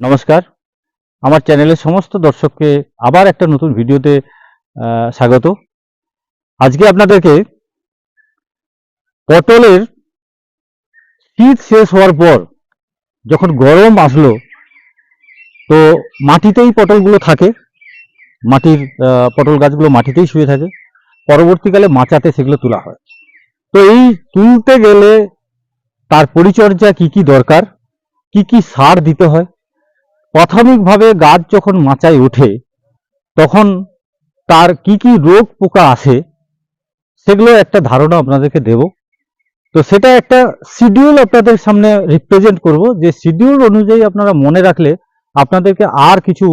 নমস্কার। আমার চ্যানেলের সমস্ত দর্শককে আবার একটা নতুন ভিডিওতে স্বাগত। আজকে আপনাদেরকে পটলের শীত শেষ হওয়ার পর যখন গরম আসলো, তো মাটিতেই পটলগুলো থাকে। মাটির পটল গাছগুলো মাটিতেই শুয়ে থাকে। পরবর্তীকালে মাচাতে সেগুলো তোলা হয়। তো এই তুলতে গেলে তার পরিচর্যা কি কি দরকার? কি কি সার দিতে হয়? প্রাথমিকভাবে গাছ যখন মাচায় ওঠে তখন তার কি কি রোগ পোকা আসে সেগুলো একটা ধারণা আপনাদেরকে দেব। তো সেটা একটা শিডিউল আপনাদের সামনে রিপ্রেজেন্ট করব যে শিডিউল অনুযায়ী আপনারা মনে রাখলে আপনাদেরকে আর কিছু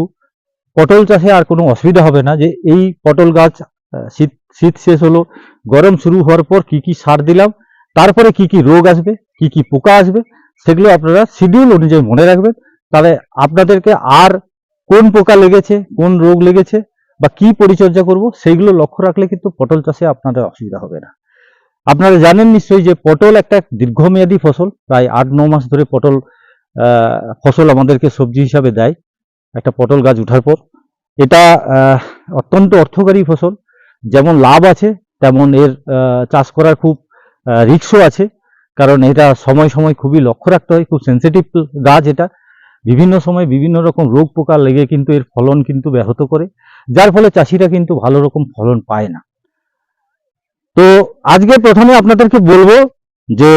পটল চাষে আর কোনো অসুবিধা হবে না যে এই পটল গাছ শীত শীত শেষ হলো, গরম শুরু হওয়ার পর কি কি সার দিলাম, তারপরে কি কি রোগ আসবে, কি কি পোকা আসবে, সেগুলো আপনারা শিডিউল অনুযায়ী মনে রাখবেন। তাহলে আপনাদেরকে আর কোন পোকা লেগেছে, কোন রোগ লেগেছে বা কি পরিচর্যা করব, সেইগুলো লক্ষ্য রাখলে কিন্তু পটল চাষে আপনাদের অসুবিধা হবে না। আপনারা জানেন নিশ্চয়ই যে পটল একটা দীর্ঘমেয়াদী ফসল, প্রায় আট ন মাস ধরে পটল ফসল আমাদেরকে সবজি হিসাবে দেয়। একটা পটল গাছ উঠার পর। এটা অত্যন্ত অর্থকারী ফসল। যেমন লাভ আছে, তেমন এর চাষ করার খুব রিক্সও আছে। কারণ এটা সময় সময় খুবই লক্ষ্য রাখতে হয়। খুব সেন্সিটিভ গাছ এটা। বিভিন্ন সময় বিভিন্ন রকম রোগ পোকা লেগে কিন্তু এর ফলন কিন্তু ব্যাহত করে, যার ফলে চাষিরা কিন্তু ভালো রকম ফলন পায় না। তো আজকে প্রথমে আপনাদেরকে বলব যে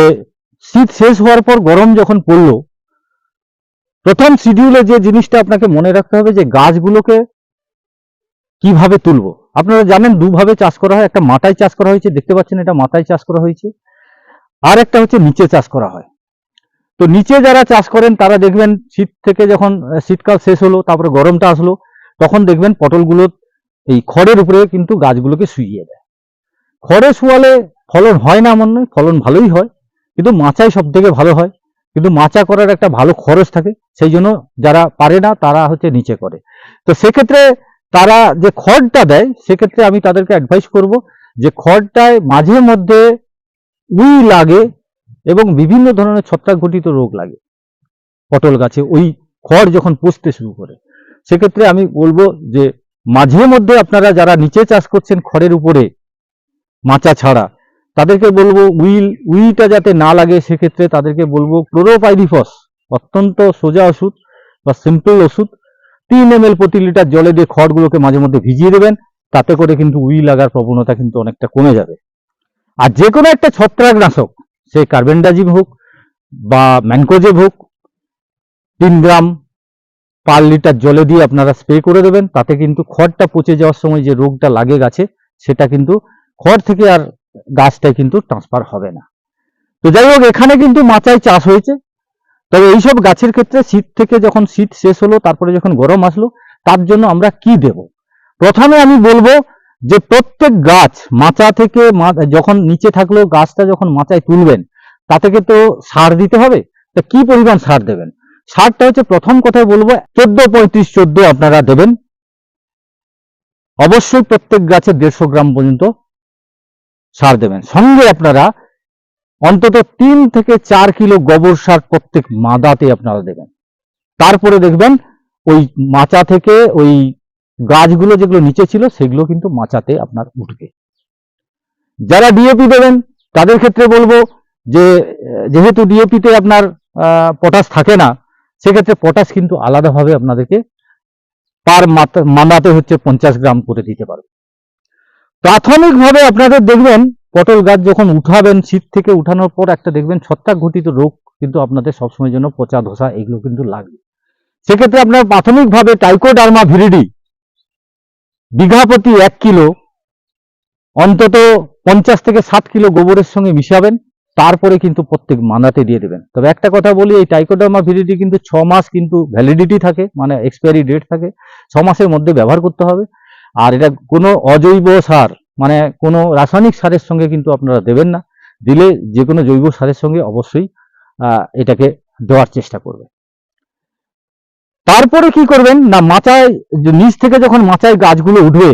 শীত শেষ হওয়ার পর গরম যখন পড়ল, প্রথম শিডিউলে যে জিনিসটা আপনাকে মনে রাখতে হবে যে গাছগুলোকে কীভাবে তুলবো। আপনারা জানেন দুভাবে চাষ করা হয়, একটা মাথায় চাষ করা হয়েছে, দেখতে পাচ্ছেন এটা মাথায় চাষ করা হয়েছে, আর একটা হচ্ছে নিচে চাষ করা হয়। তো নিচে যারা চাষ করেন, তারা দেখবেন শীত থেকে যখন শীতকাল শেষ হলো, তারপরে গরমটা আসলো, তখন দেখবেন পটলগুলো এই খড়ের উপরে কিন্তু গাছগুলোকে শুইয়ে দেয়। খড়ে শুয়ালে ফলন হয় না এমন নয়, ফলন ভালোই হয়, কিন্তু মাচাই সব থেকে ভালো হয়, কিন্তু মাচা করার একটা ভালো খরচ থাকে, সেই জন্য যারা পারে না, তারা হচ্ছে নিচে করে। তো সেক্ষেত্রে তারা যে খড়টা দেয়, সেক্ষেত্রে আমি তাদেরকে অ্যাডভাইস করব যে খড়টায় মাঝে মধ্যে উই লাগে এবং বিভিন্ন ধরনের ছত্রাক ঘটিত রোগ লাগে। পটল গাছে ওই খড় যখন পচতে শুরু করে, সেক্ষেত্রে আমি বলব যে মাঝে মধ্যে আপনারা যারা নিচে চাষ করছেন খড়ের উপরে মাচা ছাড়া, তাদেরকে বলব উইল উইটা যাতে না লাগে সেক্ষেত্রে তাদেরকে বলব ক্লোরোপাইরিফস, অত্যন্ত সোজা ওষুধ বা সিম্পল ওষুধ। তিন এম প্রতি লিটার জলে দিয়ে খড়গুলোকে মাঝে মধ্যে ভিজিয়ে দেবেন, তাতে করে কিন্তু উই লাগার প্রবণতা কিন্তু অনেকটা কমে যাবে। আর যে কোনো একটা ছত্রাকনাশক সে কার্বেন্ডাজিম হোক বা ম্যানকোজেব হোক তিন গ্রাম পার লিটার জলে দিয়ে আপনারা স্প্রে করে দেবেন, তাতে কিন্তু খড়টা পচে যাওয়ার সময় যে রোগটা লাগে গাছে, সেটা কিন্তু খড় থেকে আর গাছটায় কিন্তু ট্রান্সফার হবে না। তো যাই হোক, এখানে কিন্তু মাচায় চাষ হয়েছে। তবে এইসব গাছের ক্ষেত্রে শীত থেকে যখন শীত শেষ হলো, তারপরে যখন গরম আসলো, তার জন্য আমরা কি দেব? প্রথমে আমি বলব যে প্রত্যেক গাছ মাচা থেকে যখন নিচে থাকল গাছটা যখন মাচায় তুলবেন তা থেকে তো সার দিতে হবে। তা কি পরিমাণ সার দেবেন? সারটা হচ্ছে প্রথম কথায় বলব, চোদ্দ পঁয়ত্রিশ চোদ্দ আপনারা দেবেন। অবশ্যই প্রত্যেক গাছে দেড়শো গ্রাম পর্যন্ত সার দেবেন। সঙ্গে আপনারা অন্তত তিন থেকে চার কিলো গোবর সার প্রত্যেক মাদাতে আপনারা দেবেন। তারপরে দেখবেন ওই মাচা থেকে ওই গাছগুলো যেগুলো নিচে ছিল, সেগুলো কিন্তু মাচাতে আপনার উঠবে। যারা ডিএপি দেবেন, তাদের ক্ষেত্রে বলব যে, যেহেতু ডিএপিতে আপনার পটাশ থাকে না, সেক্ষেত্রে পটাশ কিন্তু আলাদাভাবে আপনাদেরকে পার মাদাতে হচ্ছে পঞ্চাশ গ্রাম করে দিতে পারবে প্রাথমিকভাবে আপনাদের দেখবেন, পটল গাছ যখন উঠাবেন, শীত থেকে উঠানোর পর একটা দেখবেন ছত্রাক ঘটিত রোগ কিন্তু আপনাদের সবসময়ের জন্য পচা ধসা, এগুলো কিন্তু লাগবে। সেক্ষেত্রে আপনার প্রাথমিকভাবে টাইকোডার্মা ভিরিডি বিঘা প্রতি এক কিলো, অন্তত পঞ্চাশ থেকে ষাট কিলো গোবরের সঙ্গে মিশাবেন, তারপরে কিন্তু প্রত্যেক মানাতে দিয়ে দেবেন। তবে একটা কথা বলি, এই টাইকোডার্মা ভিডিটি কিন্তু ছ মাস কিন্তু ভ্যালিডিটি থাকে মানে এক্সপায়ারি ডেট থাকে, ছ মাসের মধ্যে ব্যবহার করতে হবে। আর এটা কোনো অজৈব সার মানে কোনো রাসায়নিক সারের সঙ্গে কিন্তু আপনারা দেবেন না। দিলে যে কোনো জৈব সারের সঙ্গে অবশ্যই এটাকে দেওয়ার চেষ্টা করবেন। তারপরে কি করবেন? না, মাচায় নিচ থেকে যখন মাচায় গাছগুলো উঠবে,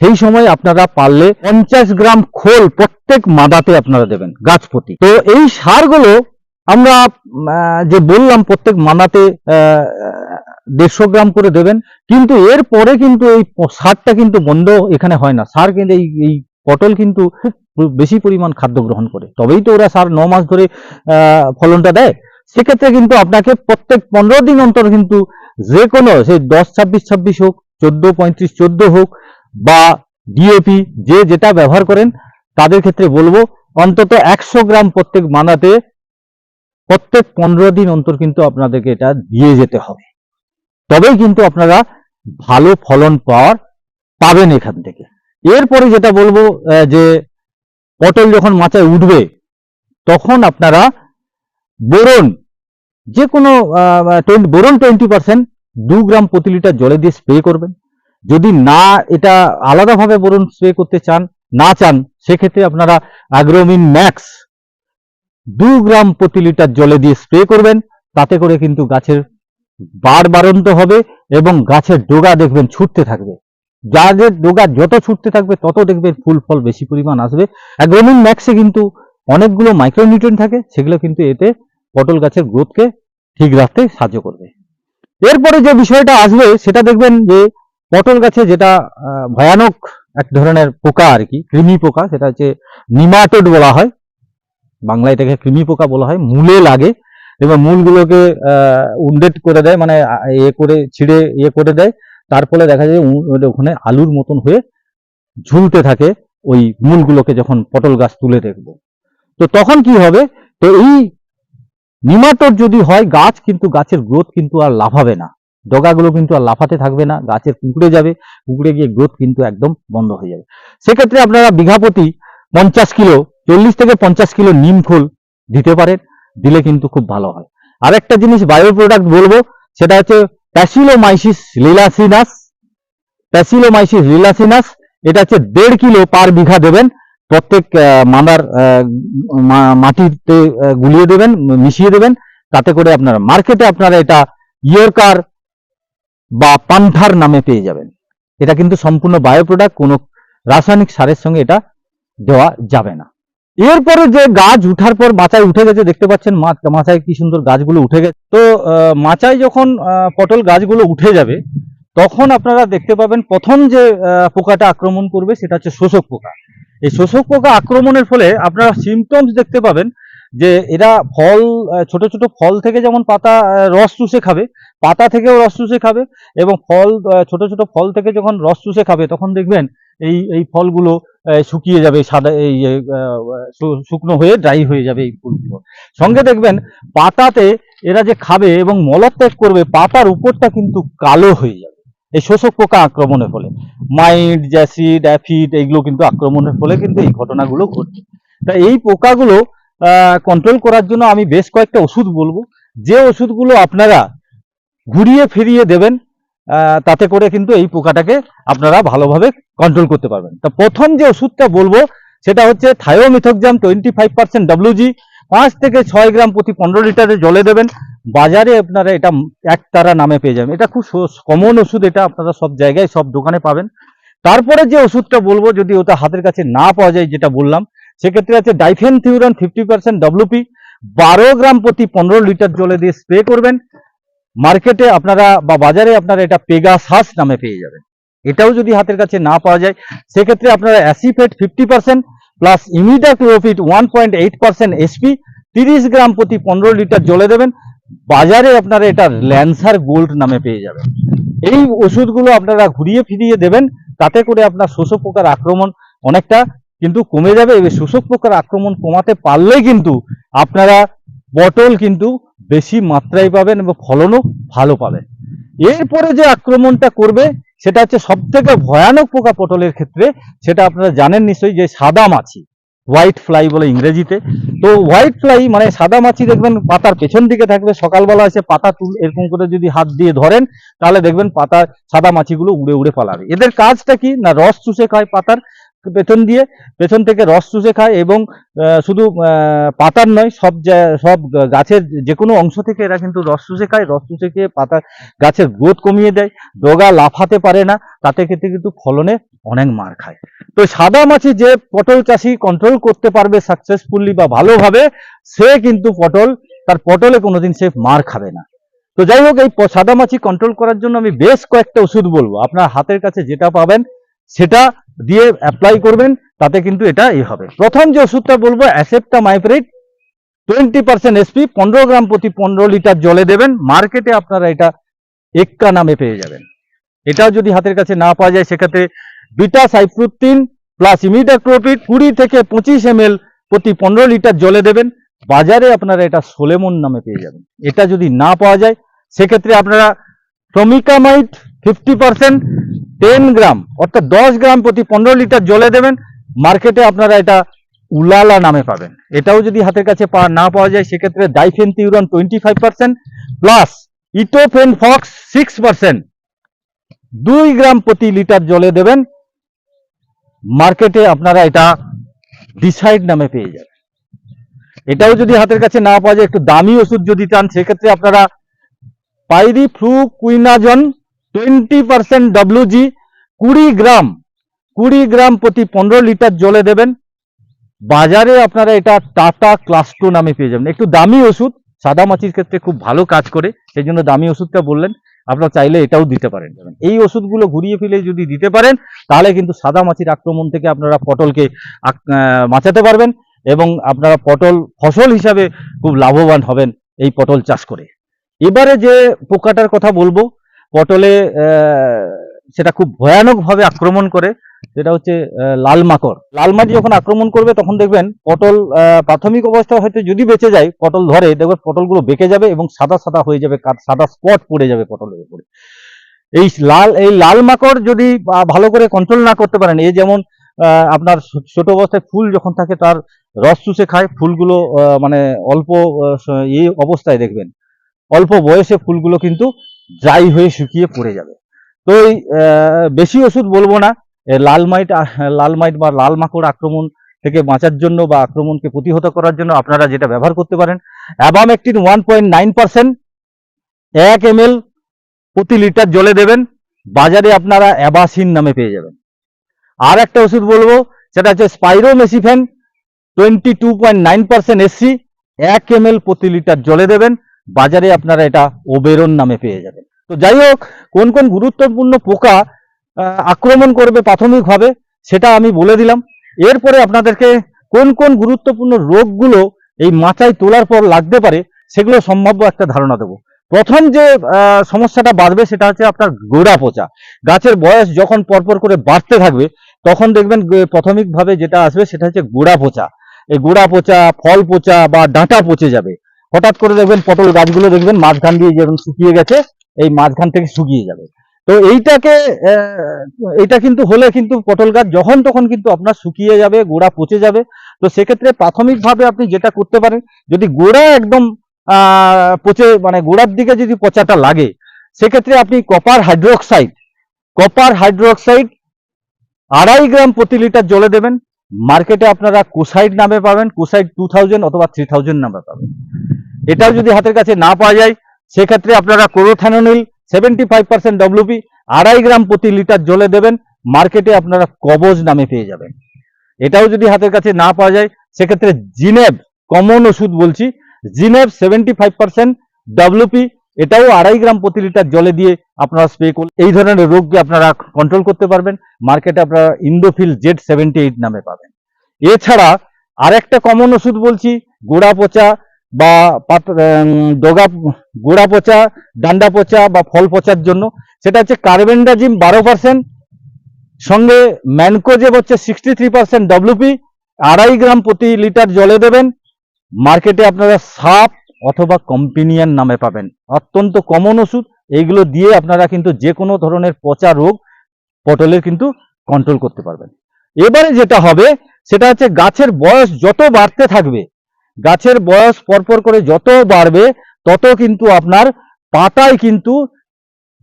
সেই সময় আপনারা পারলে পঞ্চাশ গ্রাম খোল প্রত্যেক মাদাতে আপনারা দেবেন, গাছ প্রতি। তো এই সারগুলো আমরা যে বললাম, প্রত্যেক মাদাতে দেড়শো গ্রাম করে দেবেন, কিন্তু এর পরে কিন্তু এই সারটা কিন্তু বন্ধ এখানে হয় না। সার কিন্তু এই এই পটল কিন্তু খুব বেশি পরিমাণ খাদ্য গ্রহণ করে। তবেই তো ওরা সার ন মাস ধরে ফলনটা দেয়। সেক্ষেত্রে কিন্তু আপনাকে প্রত্যেক পনেরো দিন অন্তর কিন্তু যে কোনো সেই দশ, ছাব্বিশ ছাব্বিশ হোক, চোদ্দ, পঁয়ত্রিশ, চোদ্দ হোক, বা ডিএপি যে যেটা ব্যবহার করেন, তাদের ক্ষেত্রে বলব, অন্তত একশো গ্রাম প্রত্যেক মানাতে প্রত্যেক পনেরো দিন অন্তর কিন্তু আপনাদেরকে এটা দিয়ে যেতে হবে। তবেই কিন্তু আপনারা ভালো ফলন পাওয়ার পাবেন এখান থেকে। এরপরে যেটা বলব যে পটল যখন মাচায় উঠবে, তখন আপনারা বোরন যে কোনো বোরন টোয়েন্টি পার্সেন্ট দু গ্রাম প্রতি লিটার জলে দিয়ে স্প্রে করবেন। যদি না এটা আলাদাভাবে বোরন স্প্রে করতে চান, না চান, সেক্ষেত্রে আপনারা অ্যাগ্রোমিন ম্যাক্স দু গ্রাম প্রতি লিটার জলে দিয়ে স্প্রে করবেন। তাতে করে কিন্তু গাছের বার বাড়ন্ত হবে এবং গাছের ডোগা দেখবেন ছুটতে থাকবে। যাদের ডোগা যত ছুটতে থাকবে, তত দেখবেন ফুল ফল বেশি পরিমাণ আসবে। অ্যাগ্রোমিন ম্যাক্সে কিন্তু অনেকগুলো মাইক্রোনিউট্রিয়েন্ট থাকে, সেগুলো কিন্তু এতে পটল গাছের গ্রোথকে ঠিক রাখতে সাহায্য করবে। এরপরে যে বিষয়টা আসবে, সেটা দেখবেন যে পটল গাছে যেটা ভয়ানক এক ধরনের পোকা আর কি, কৃমি পোকা, সেটা হচ্ছে নিমাটোড বলা হয়। বাংলায় এটাকে কৃমি পোকা বলা হয়, মূলে লাগে। এবং মূলগুলোকে উন্ডেট করে দেয় মানে ইয়ে করে, ছিঁড়ে ইয়ে করে দেয়। তার ফলে দেখা যায় ওখানে আলুর মতন হয়ে ঝুলতে থাকে ওই মূলগুলোকে যখন পটল গাছ তুলে দেখব। তো তখন কি হবে? তো এই নিমাটোড যদি হয়, গাছ কিন্তু গাছের গ্রোথ কিন্তু আর লাফাবে না। ডগাগুলো কিন্তু আর লাফাতে থাকবে না, গাছের কুঁকড়ে যাবে কুঁকড়ে গিয়ে গ্রোথ কিন্তু একদম বন্ধ হয়ে যাবে। সেক্ষেত্রে আপনারা বিঘা প্রতি পঞ্চাশ কিলো, চল্লিশ থেকে পঞ্চাশ কিলো নিম ফুল দিতে পারেন, দিলে কিন্তু খুব ভালো হয়। আরেকটা জিনিস বায়ো প্রোডাক্ট বলব, সেটা হচ্ছে প্যাসিলোমাইসিস লিলাসিনাস প্যাসিলোমাইসিস লিলাসিনাস এটা হচ্ছে দেড় কিলো পার বিঘা দেবেন প্রত্যেক মাদার মাটিতে গুলিয়ে দেবেন, মিশিয়ে দেবেন, তাতে করে আপনারা মার্কেটে আপনারা এটা ইয়রকার বা পান্থার নামে পেয়ে যাবেন। এটা কিন্তু সম্পূর্ণ বায়ো প্রোডাক্ট কোনো রাসায়নিক সারের সঙ্গে এটা দেওয়া যাবে না। এরপরে যে গাছ উঠার পর মাচায় উঠে গেছে, দেখতে পাচ্ছেন মাচায় কি সুন্দর গাছগুলো উঠে গেছে। তো মাচায় যখন পটল গাছগুলো উঠে যাবে, তখন আপনারা দেখতে পাবেন প্রথম যে পোকাটা আক্রমণ করবে, সেটা হচ্ছে শোষক পোকা। এই শোষক পোকা আক্রমণের ফলে আপনারা সিমটমস দেখতে পাবেন যে এরা ফল ছোট ছোট ফল থেকে যেমন পাতা রস চুষে খাবে, পাতা থেকেও রস চুষে খাবে এবং ফল ছোট ছোট ফল থেকে যখন রস চুষে খাবে তখন দেখবেন এই এই ফলগুলো শুকিয়ে যাবে, সাদা, এই শুকনো হয়ে ড্রাই হয়ে যাবে এই ফুলগুলো। সঙ্গে দেখবেন পাতাতে এরা যে খাবে এবং মলত্যাগ করবে, পাতার উপরটা কিন্তু কালো হয়ে যাবে। এই শোষক পোকা আক্রমণের ফলে। মাইট, জ্যাসিড, অ্যাফিড এইগুলো কিন্তু আক্রমণের ফলে কিন্তু এই ঘটনাগুলো ঘটছে। তা এই পোকাগুলো কন্ট্রোল করার জন্য আমি বেশ কয়েকটা ওষুধ বলব। যে ওষুধগুলো আপনারা ঘুরিয়ে ফিরিয়ে দেবেন তাতে করে কিন্তু এই পোকাটাকে আপনারা ভালোভাবে কন্ট্রোল করতে পারবেন। তা প্রথম যে ওষুধটা বলব, সেটা হচ্ছে thiamethoxam twenty five percent WG পাঁচ থেকে ছয় গ্রাম প্রতি পনেরো লিটারে জলে দেবেন। বাজারে আপনারা এটা একতারা নামে পেয়ে যাবেন। এটা খুব কমন ওষুধ, এটা আপনারা সব জায়গায়, সব দোকানে পাবেন। তারপরে যে ওষুধটা বলব, যদি ওটা হাতের কাছে না পাওয়া যায়, যেটা বললাম, সেক্ষেত্রে আছে ডাইফেন থিউরান ফিফটি পার্সেন্ট ডাব্লুপি বারো গ্রাম প্রতি পনেরো লিটার জলে দিয়ে স্প্রে করবেন। মার্কেটে আপনারা বা বাজারে আপনারা এটা পেগাসাস নামে পেয়ে যাবেন। এটাও যদি হাতের কাছে না পাওয়া যায়, সেক্ষেত্রে আপনারা acephate fifty percent plus imidacloprid one point eight percent SP তিরিশ গ্রাম প্রতি পনেরো লিটার জলে দেবেন। বাজারে আপনারা এটা ল্যান্সার গোল্ড নামে পেয়ে যাবেন। এই ওষুধগুলো আপনারা ঘুরিয়ে ফিরিয়ে দেবেন, তাতে করে আপনার শোষক পোকার আক্রমণ অনেকটা কিন্তু কমে যাবে। এবার শোষক পোকার আক্রমণ কমাতে পারলেই কিন্তু আপনারা পটল কিন্তু বেশি মাত্রায় পাবেন এবং ফলনও ভালো পাবেন। এরপরে যে আক্রমণটা করবে সেটা হচ্ছে সব থেকে ভয়ানক পোকা পটলের ক্ষেত্রে, সেটা আপনারা জানেন নিশ্চয়ই যে সাদা মাছি হোয়াইট ফ্লাই বলে ইংরেজিতে। তো হোয়াইট ফ্লাই মানে সাদা মাছি দেখবেন পাতার পেছন দিকে থাকবে, সকালবেলা এসে পাতা তুল, এরকম করে যদি হাত দিয়ে ধরেন, তাহলে দেখবেন পাতা সাদা মাছিগুলো উড়ে উড়ে পালাবে। এদের কাজটা কি? না রস চুষে খায় পাতার পেছন দিয়ে পেছন থেকে রস চুষে খায় এবং শুধু পাতার নয়, সব সব গাছের যে কোনো অংশ থেকে এরা কিন্তু রস চুষে খায়। রস চুষে খেয়ে পাতা, গাছের গ্রোথ কমিয়ে দেয়। ডগা লাফাতে পারে না, তাতে ক্ষেত্রে কিন্তু ফলনে অনেক মার খায়। তো সাদা মাছি যে পটল চাষি কন্ট্রোল করতে পারবে সাকসেসফুলি বা ভালোভাবে, সে কিন্তু পটল, তার পটলে কোনোদিন সে মার খাবে না। তো যাই হোক, এই প- সাদামাছি কন্ট্রোল করার জন্য আমি বেশ কয়েকটা ওষুধ বলব। আপনার হাতের কাছে যেটা পাবেন সেটা দিয়ে অ্যাপ্লাই করবেন, তাতে কিন্তু এটা এ হবে। প্রথম যে ওষুধটা বলব অ্যাসেপ্টা মাইপ্রেট টোয়েন্টি পার্সেন্ট এসপি পনেরো গ্রাম প্রতি পনেরো লিটার জলে দেবেন মার্কেটে আপনারা এটা এক্কা নামে পেয়ে যাবেন। এটাও যদি হাতের কাছে না পাওয়া যায়, সেক্ষেত্রে বিটা সাইফ্রুতিন প্লাস ইমিডাক্লোপিড কুড়ি থেকে পঁচিশ এম প্রতি পনেরো লিটার জলে দেবেন, বাজারে আপনারা এটা সোলেমন নামে পেয়ে যাবেন। এটা যদি না পাওয়া যায়, সেক্ষেত্রে আপনারা ফ্রমিকামাইট ফিফটি পার্সেন্ট টেন গ্রাম, অর্থাৎ দশ গ্রাম প্রতি পনেরো লিটার জলে দেবেন, মার্কেটে আপনারা এটা উলালা নামে পাবেন। এটাও যদি হাতের কাছে না পাওয়া যায়, সেক্ষেত্রে diafenthiuron twenty five percent plus etofenprox six percent. দুই গ্রাম প্রতি লিটার জলে দেবেন, মার্কেটে আপনারা এটা ডিসাইড নামে পেয়ে যাবেন। এটাও যদি হাতের কাছে না পাওয়া যায়, একটু দামি ওষুধ যদি চান, সেক্ষেত্রে আপনারা pyrifluquinazon twenty percent WG কুড়ি গ্রাম কুড়ি গ্রাম প্রতি পনেরো লিটার জলে দেবেন। বাজারে আপনারা এটা টাটা ক্লাস টু নামে পেয়ে যাবেন। একটু দামি ওষুধ, সাদা মাছির ক্ষেত্রে খুব ভালো কাজ করে, সেই জন্য দামি ওষুধটা বললেন, আপনারা চাইলে এটাও দিতে পারেন। এই ওষুধগুলো ঘুরিয়ে ফিরে যদি দিতে পারেন, তাহলে কিন্তু সাদা মাছির আক্রমণ থেকে আপনারা পটলকে বাঁচাতে পারবেন এবং আপনারা পটল ফসল হিসাবে খুব লাভবান হবেন এই পটল চাষ করে। এবারে যে পোকাটার কথা বলব পটলে সেটা খুব ভয়ানকভাবে আক্রমণ করে, সেটা হচ্ছে লাল মাকড়। লাল মাটি যখন আক্রমণ করবে, তখন দেখবেন পটল প্রাথমিক অবস্থা হয়তো যদি বেঁচে যায়, পটল ধরে, দেখবেন পটলগুলো বেঁকে যাবে এবং সাদা সাদা হয়ে যাবে সাদা স্পট পড়ে যাবে পটলের উপরে। এই লাল এই লাল মাকড় যদি ভালো করে কন্ট্রোল না করতে পারেন, এই যেমন আপনার ছোট অবস্থায় ফুল যখন থাকে, তার রস চুষে খায়, ফুলগুলো মানে অল্প এই অবস্থায় দেখবেন। অল্প বয়সে ফুলগুলো কিন্তু ড্রাই হয়ে শুকিয়ে পড়ে যাবে। তো এই বেশি ওষুধ বলব না লাল মাইট লাল মাইট বা লাল মাকড় আক্রমণ থেকে বাঁচার জন্য বা আক্রমণকে প্রতিহত করার জন্য আপনারা যেটা ব্যবহার করতে পারেন, abamectin one point nine percent, এক এম প্রতি লিটার জলে দেবেন, বাজারে আপনারা অ্যাবাসিন নামে পেয়ে যাবেন। আর একটা ওষুধ বলব, সেটা হচ্ছে spiromesifen, twenty two point nine percent SC, এক এম প্রতি লিটার জলে দেবেন বাজারে আপনারা এটা ওবেরন নামে পেয়ে যাবেন। তো যাই হোক, কোন কোন গুরুত্বপূর্ণ পোকা আক্রমণ করবে প্রাথমিকভাবে, সেটা আমি বলে দিলাম। এরপরে আপনাদেরকে কোন কোন গুরুত্বপূর্ণ রোগগুলো এই মাচায় তোলার পর লাগতে পারে, সেগুলো সম্ভাব্য একটা ধারণা দেবো। প্রথম যে সমস্যাটা বাড়বে, সেটা হচ্ছে আপনার গোড়া পচা। গাছের বয়স যখন পরপর করে বাড়তে থাকবে, তখন দেখবেন প্রাথমিকভাবে যেটা আসবে, সেটা হচ্ছে গোড়া পচা। এই গোড়া পচা, ফল পচা বা ডাঁটা পচে যাবে। হঠাৎ করে দেখবেন পটল গাছগুলো দেখবেন মাঝখান দিয়ে যেরকম শুকিয়ে গেছে, এই মাঝখান থেকে শুকিয়ে যাবে। তো এইটাকে এটা কিন্তু হলে কিন্তু পটল গাছ যখন তখন কিন্তু আপনার শুকিয়ে যাবে, গোড়া পচে যাবে। তো সেক্ষেত্রে প্রাথমিকভাবে আপনি যেটা করতে পারেন, যদি গোড়া একদম পচে মানে গোড়ার দিকে যদি পচাটা লাগে, সেক্ষেত্রে আপনি কপার হাইড্রোক্সাইড কপার হাইড্রোক্সাইড আড়াই গ্রাম প্রতি লিটার জলে দেবেন। মার্কেটে আপনারা কোসাইড নামে পাবেন কোসাইড টু থাউজেন্ড অথবা থ্রি থাউজেন্ড নামে পাবেন। এটাও যদি হাতের কাছে না পাওয়া যায়, সেক্ষেত্রে আপনারা chlorothalonil seventy five percent WP আড়াই গ্রাম প্রতি লিটার জলে দেবেন, মার্কেটে আপনারা কবজ নামে পেয়ে যাবেন। এটাও যদি হাতের কাছে না পাওয়া যায়, সেক্ষেত্রে জিনেব, কমন ওষুধ বলছি, zineb seventy five percent WP এটাও আড়াই গ্রাম প্রতি লিটার জলে দিয়ে আপনারা স্প্রে করলে এই ধরনের রোগকে আপনারা কন্ট্রোল করতে পারবেন, মার্কেটে আপনারা ইন্ডোফিল জেড সেভেন্টি এইট নামে পাবেন। এছাড়া আরেকটা কমন ওষুধ বলছি, গোড়া পচা বা ডগা, গোড়া পচা, ডান্ডা পচা বা ফল পচার জন্য। সেটা হচ্ছে কার্বেন্ডাজিম বারো পার্সেন্ট সঙ্গে ম্যানকোজেব হচ্ছে সিক্সটি থ্রি পার্সেন্ট ডব্লিউপি আড়াই গ্রাম প্রতি লিটার জলে দেবেন। মার্কেটে আপনারা সাপ অথবা কম্পিনিয়ান নামে পাবেন। অত্যন্ত কমন ওষুধ, এইগুলো দিয়ে আপনারা কিন্তু যে কোনো ধরনের পচা রোগ পটলের কিন্তু কন্ট্রোল করতে পারবেন। এবারে যেটা হবে, সেটা হচ্ছে গাছের বয়স যত বাড়তে থাকবে গাছের বয়স পরপর করে যত বাড়বে, তত কিন্তু আপনার পাতায় কিন্তু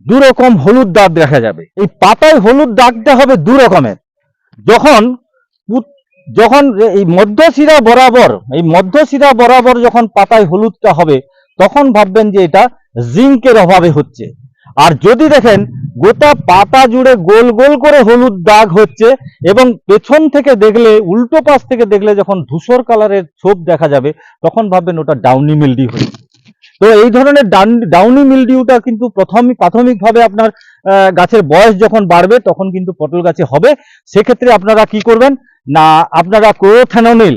দু রকম হলুদ দাগ দেখা যাবে। এই পাতায় হলুদ দাগটা হবে দু রকমের। যখন যখন এই মধ্যশিরা বরাবর, এই মধ্যশিরা বরাবর যখন পাতায় হলুদটা হবে, তখন ভাববেন যে এটা জিঙ্কের অভাবে হচ্ছে। আর যদি দেখেন, গোটা পাতা জুড়ে গোল গোল করে হলুদ দাগ হচ্ছে এবং পেছন থেকে দেখলে, উল্টো পাশ থেকে দেখলে যখন ধূসর কালারের ছোপ দেখা যাবে, তখন ভাববেন ওটা ডাউনি মিলডি হচ্ছে তো এই ধরনের ডাউনি মিলডিউটা কিন্তু প্রথম প্রাথমিকভাবে আপনার গাছের বয়স যখন বাড়বে, তখন কিন্তু পটল গাছে হবে। সেক্ষেত্রে আপনারা কি করবেন? না, আপনারা chlorothalonil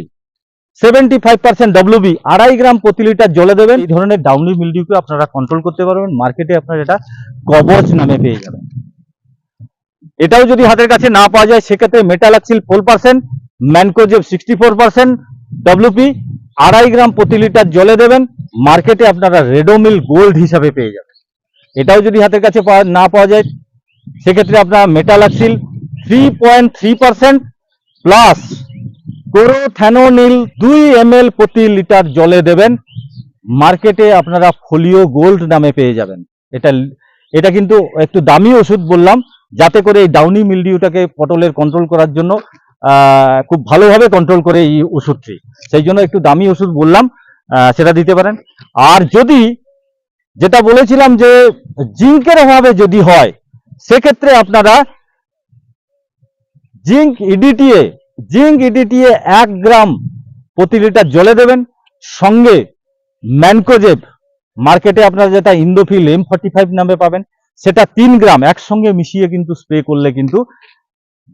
seventy five percent WB আড়াই গ্রাম প্রতি লিটার জলে দেবেন। এই ধরনের ডাউনি মিলডিউকে আপনারা কন্ট্রোল করতে পারবেন। মার্কেটে আপনারা এটা কবচ নামে পেয়ে যাবেন। এটাও যদি হাতের কাছে না পাওয়া যায়, সেক্ষেত্রে metalaxyl four percent mancozeb sixty four percent WP আড়াই গ্রাম প্রতি লিটার জলে দেবেন। মার্কেটে আপনারা রেডোমিল গোল্ড হিসাবে পেয়ে যাবেন। এটাও যদি হাতের কাছে না পাওয়া যায়, সেক্ষেত্রে আপনারা metalaxyl three point three percent plus chlorothalonil দুই এম প্রতি লিটার জলে দেবেন। মার্কেটে আপনারা ফোলিও গোল্ড নামে পেয়ে যাবেন। এটা এটা কিন্তু একটু দামি ওষুধ বললাম, যাতে করে এই ডাউনি মিলডিউটাকে পটলের কন্ট্রোল করার জন্য খুব ভালোভাবে কন্ট্রোল করে এই ওষুধটি। সেই জন্য একটু দামি ওষুধ বললাম সেটা দিতে পারেন। আর যদি, যেটা বলেছিলাম যে জিঙ্কের অভাবে যদি হয়, সেক্ষেত্রে আপনারা জিঙ্ক ইডিটিএ জিঙ্ক ইডিটিএ এক গ্রাম প্রতি লিটার জলে দেবেন। সঙ্গে ম্যানকোজেব মার্কেটে আপনারা যেটা ইন্দোফিল এম ফর্টি ফাইভ নামে পাবেন, সেটা তিন গ্রাম একসঙ্গে মিশিয়ে কিন্তু স্প্রে করলে কিন্তু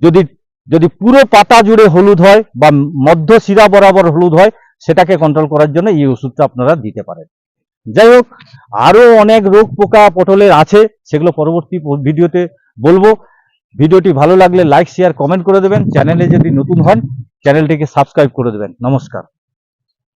যদি যদি পুরো পাতা জুড়ে হলুদ হয় বা মধ্য শিরা বরাবর হলুদ হয়, সেটাকে কন্ট্রোল করার জন্য এই ওষুধটা আপনারা দিতে পারেন। যাই হোক, আরও অনেক রোগ পোকা পটলের আছে, সেগুলো পরবর্তী ভিডিওতে বলব। ভিডিওটি ভালো লাগলে লাইক শেয়ার কমেন্ট করে দেবেন। চ্যানেলে যদি নতুন হন চ্যানেলটিকে সাবস্ক্রাইব করে দেবেন। নমস্কার।